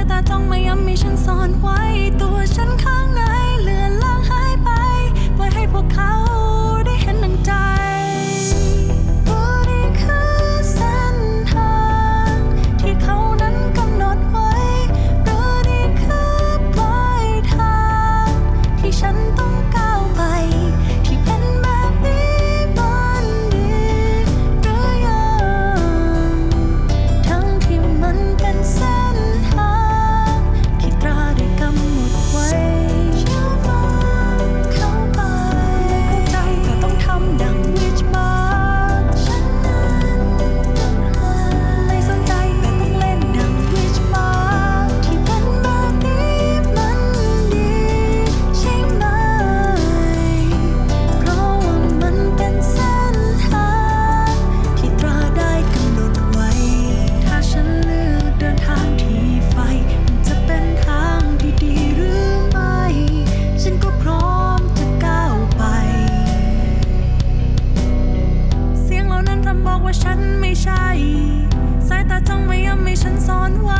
ายตาจ้องมาย้ำมีฉันซ่อนไว้ ตัวฉันข้างในเลือนลางหายไป ปล่อยให้พวกเขา one.